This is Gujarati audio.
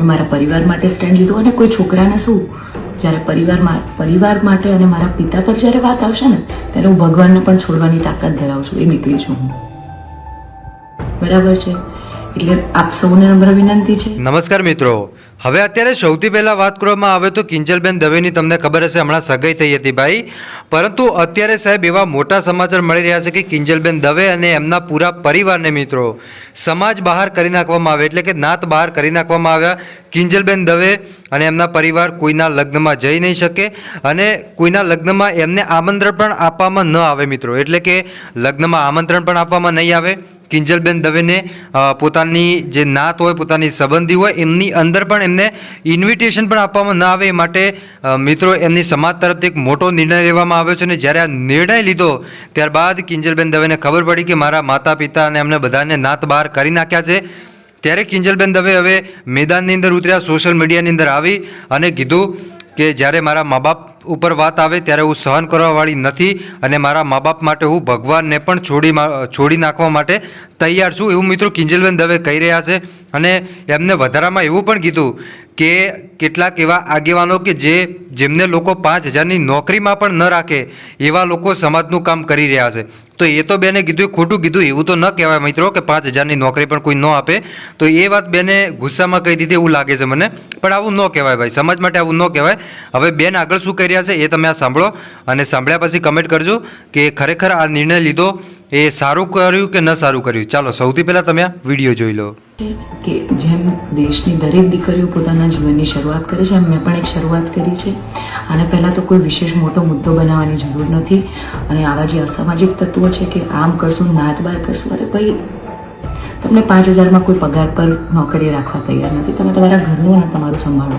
મેં મારા પરિવાર માટે સ્ટેન્ડ લીધું અને કોઈ છોકરાને શું? જ્યારે પરિવારમાં પરિવાર માટે અને મારા પિતા પર જ્યારે વાત આવશે ને, ત્યારે હું ભગવાનને પણ છોડવાની તાકાત ધરાવું છું. એ દીકરી છું હું. બરાબર છે? એટલે આપ સૌને નમ્ર વિનંતી છે. નમસ્કાર મિત્રો. હવે અત્યારે સૌથી પહેલાં વાત કરવામાં આવે તો કિંજલબેન દવેની તમને ખબર હશે, હમણાં સગાઈ થઈ હતી ભાઈ. પરંતુ અત્યારે સાહેબ એવા મોટા સમાચાર મળી રહ્યા છે કે કિંજલબેન દવે અને એમના પૂરા પરિવારને મિત્રો સમાજ બહાર કરી નાખવામાં આવે, એટલે કે નાત બહાર કરી નાખવામાં આવ્યા. કિંજલબેન દવે અને એમના પરિવાર કોઈના લગ્નમાં જઈ નહીં શકે અને કોઈના લગ્નમાં એમને આમંત્રણ પણ આપવામાં ન આવે મિત્રો. એટલે કે લગ્નમાં આમંત્રણ પણ આપવામાં નહીં આવે. કિંજલબેન દવેને પોતાની જે નાત હોય, પોતાની સંબંધી હોય, એમની અંદર પણ એમને ઇન્વિટેશન પણ આપવામાં ન આવે એ માટે મિત્રો, એમની સમાજ તરફથી એક મોટો નિર્ણય લેવામાં આવ્યો છે અને જ્યારે આ નિર્ણય લીધો, ત્યારબાદ કિંજલબેન દવેને ખબર પડી કે મારા માતા પિતા અને એમને બધાને નાત બહાર કરી નાખ્યા છે. ત્યારે કિંજલબેન દવે હવે મેદાનની અંદર ઉતર્યા, સોશિયલ મીડિયાની અંદર આવી અને કીધું કે જ્યારે મારા મા બાપ ઉપર વાત આવે ત્યારે હું સહન કરવાવાળી નથી અને મારા મા બાપ માટે હું ભગવાનને પણ છોડી છોડી નાખવા માટે તૈયાર છું. એવું મિત્રો કિંજલબેન દવે કહી રહ્યા છે અને એમને વધારામાં એવું પણ કીધું કે કેટલાક એવા આગેવાનો કે જે, જેમને લોકો પાંચ હજારની નોકરીમાં પણ ન રાખે એવા લોકો સમાજનું કામ કરી રહ્યા છે. તો એ તો બેને કીધું ખોટું કીધું, એવું તો ન કહેવાય મિત્રો કે પાંચ હજારની નોકરી પણ કોઈ ન આપે. તો એ વાત બેને ગુસ્સામાં કહી દીધી, એવું લાગે છે મને. પણ આવું ન કહેવાય ભાઈ, સમાજ માટે આવું ન કહેવાય. હવે બેન આગળ શું કરી રહ્યા છે એ તમે આ સાંભળો અને સાંભળ્યા પછી કમેન્ટ કરજો કે ખરેખર આ નિર્ણય લીધો, એ સારું કર્યું કે ન સારું કર્યું? ચાલો, સૌથી પહેલાં તમે આ વીડિયો જોઈ લો. કે જેમ દેશની દરેક દીકરીઓ પોતાના જીવનની શરૂઆત કરે છે એમ મેં પણ એક શરૂઆત કરી છે. આને પહેલાં તો કોઈ વિશેષ મોટો મુદ્દો બનાવવાની જરૂર નથી. અને આવા જે અસામાજિક તત્વો છે કે આમ કરશું, નાત બાર કરશું, અરે ભાઈ, તમને પાંચ હજારમાં કોઈ પગાર પર નોકરી રાખવા તૈયાર નથી. તમે તમારા ઘરનું અને તમારું સંભાળો.